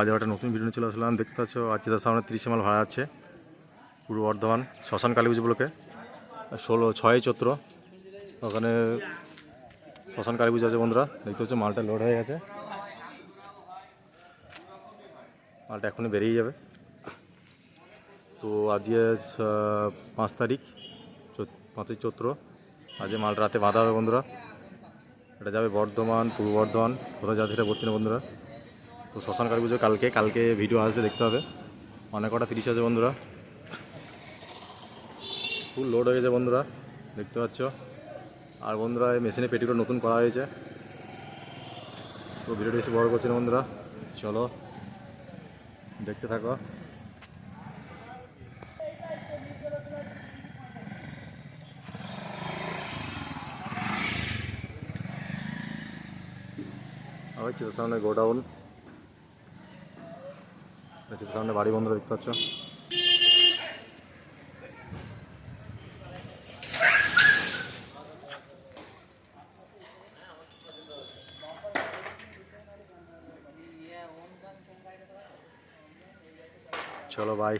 আজ একটা নতুন ভিডিও চলে আসলাম। দেখতে পাচ্ছ, আজ তার সামনে তিরিশে মাল ভাড়া আছে, পূর্ব বর্ধমান, শ্মশান কালী পুজো আর ষোলো, ছয় চৈত্র, ওখানে শ্মশান কালী পুজো আছে বন্ধুরা। দেখতে হচ্ছে মালটা লোড হয়ে গেছে। মালটা এখনই বেরিয়ে যাবে। তো আজকে পাঁচ তারিখ পাঁচই চৈত্র আজকে মাল রাতে বাঁধা হবে বন্ধুরা, এটা যাবে বর্ধমান, পূর্ব বর্ধমান, কোথায় যাচ্ছে সেটা বলছি না বন্ধুরা। তো শ্মশান কালী পুজো কালকে কালকে ভিডিও আসবে, দেখতে হবে। অনেক কটা তিরিশ আছে বন্ধুরা। ফুল লোড হয়ে গেছে বন্ধুরা, দেখতে পাচ্ছ। আর বন্ধুরা, এই মেশিনে পেটিগুলো নতুন করা হয়েছে। তো ভিডিওটা বেশি বড় করছে না বন্ধুরা। চলো, দেখতে থাকো। চিতার সামনে গোডাউন চিতার সামনে বাড়ি বন্ধুরা দেখতে পাচ্ছ। চলো বাই